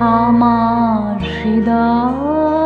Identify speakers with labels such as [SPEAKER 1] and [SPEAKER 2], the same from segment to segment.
[SPEAKER 1] আমার হৃদয়।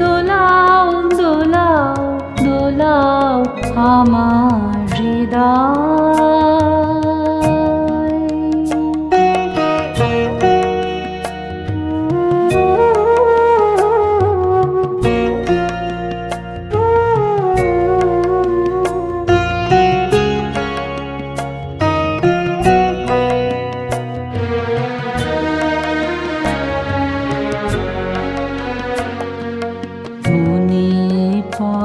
[SPEAKER 1] দোলাও দোলাও দোলাও আমার হৃদয়।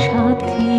[SPEAKER 1] সাথে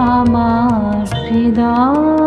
[SPEAKER 1] আমার হৃদয়